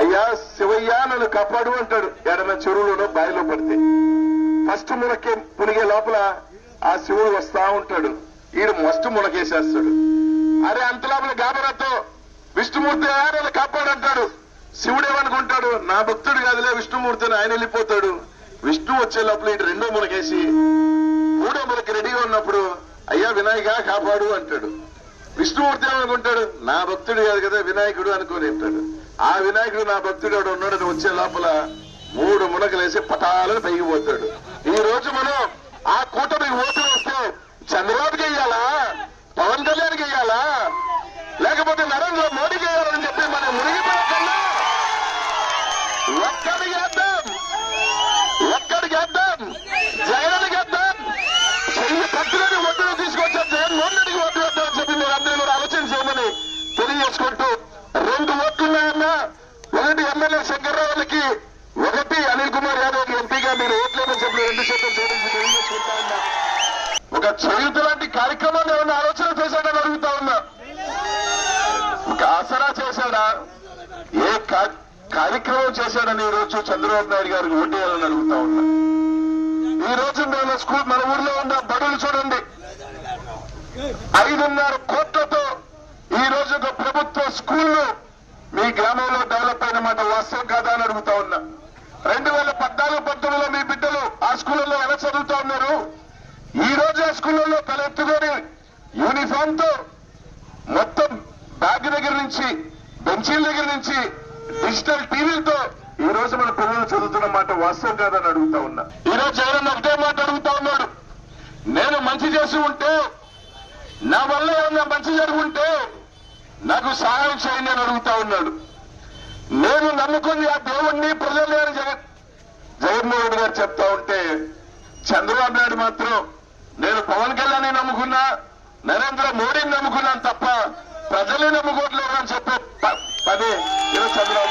అయ్యా శివయ్య నన్ను కాపాడు అంటాడు. ఎడమ చెరువులోనో బావిలో పడితే. ఫస్ట్ మునకే మునిగే లోపల ఆ శివుడు వస్తా ఉంటాడు. ఈడు మస్ట్ మునకేసేస్తాడు అరే అంత లోపల గాబరాతో విష్ణుమూర్తి "ఆ, నన్ను కాపాడంటాడు శివుడేమనుకుంటాడు నా భక్తుడు కాదులే విష్ణుమూర్తి అని ఆయన వెళ్ళిపోతాడు. విష్ణు వచ్చే లోపల ఇటు రెండో మునకేసి మూడో మునకి రెడీగా ఉన్నప్పుడు అయ్యా వినాయక కాపాడు అంటాడు. విష్ణుమూర్తి ఏమనుకుంటాడు? నా భక్తుడు కాదు కదా వినాయకుడు అనుకోని అంటాడు. ఆ వినాయకుడు నా భక్తుడు ఎవడు ఉన్నాడని వచ్చే లోపల మూడు మునకలేసి పటాలను పైకి పోతాడు. ఈ రోజు మనం ఆ కూటమికి ఓటు వస్తే చంద్రబాబుకి వెయ్యాలా? పవన్ కళ్యాణ్కి వెయ్యాలా? లేకపోతే నరేంద్ర మోడీకి ఎమ్మెల్యే శంకర్రావులకి ఒకటి అనిల్ కుమార్ యాదవ్ ఎంపీగా మీరు ఓట్లేమని చెప్పి రెండు శాతం ఒక చేయుత లాంటి కార్యక్రమాన్ని ఏమైనా ఆలోచన చేశాడని అడుగుతా ఉన్నా. ఒక ఆసరా చేశాడా? ఏ కార్యక్రమం చేశాడని ఈ రోజు చంద్రబాబు నాయుడు గారికి ఓటేయాలని అడుగుతా ఉన్నా. ఈ రోజు మన స్కూల్ మన ఊర్లో ఉన్న బడులు చూడండి. ఐదున్నర కోట్లతో ఈ రోజు ఒక ప్రభుత్వ స్కూళ్ళు మీ గ్రామంలో డెవలప్ అయిన మాట వాస్తవం కాదా అని అడుగుతా ఉన్నా. రెండు వేల పద్నాలుగు పంతొమ్మిదిలో మీ బిడ్డలు ఆ స్కూళ్ళలో ఎలా చదువుతా ఉన్నారు? ఈ రోజు ఆ స్కూళ్ళలో తలెత్తుకొని యూనిఫామ్తో మొత్తం బ్యాగ్ దగ్గర నుంచి బెంచీల దగ్గర నుంచి డిజిటల్ టీవీలతో ఈ రోజు మన పిల్లలు చదువుతున్న మాట వాస్తవం కాదని అడుగుతా ఉన్నా. ఈ రోజు జగన్ ఒకటే మాట అడుగుతా ఉన్నాడు. నేను మంచి చేసి ఉంటే నా వల్ల ఏమన్నా మంచి జరుగుంటే నాకు సహాయం చేయండి అని అడుగుతా ఉన్నాడు. నువ్వు నమ్ముకుని ఆ దేవుణ్ణి ప్రజలు అని జగన్ జగన్మోహన్ గారు చెప్తా ఉంటే చంద్రబాబు నాయుడు మాత్రం నేను పవన్ కళ్యాణ్ నమ్ముకున్నా నరేంద్ర మోడీని నమ్ముకున్నాను తప్ప ప్రజలే నమ్ముకోవట్లేదు అని చెప్పే పది ఈరోజు చంద్రబాబు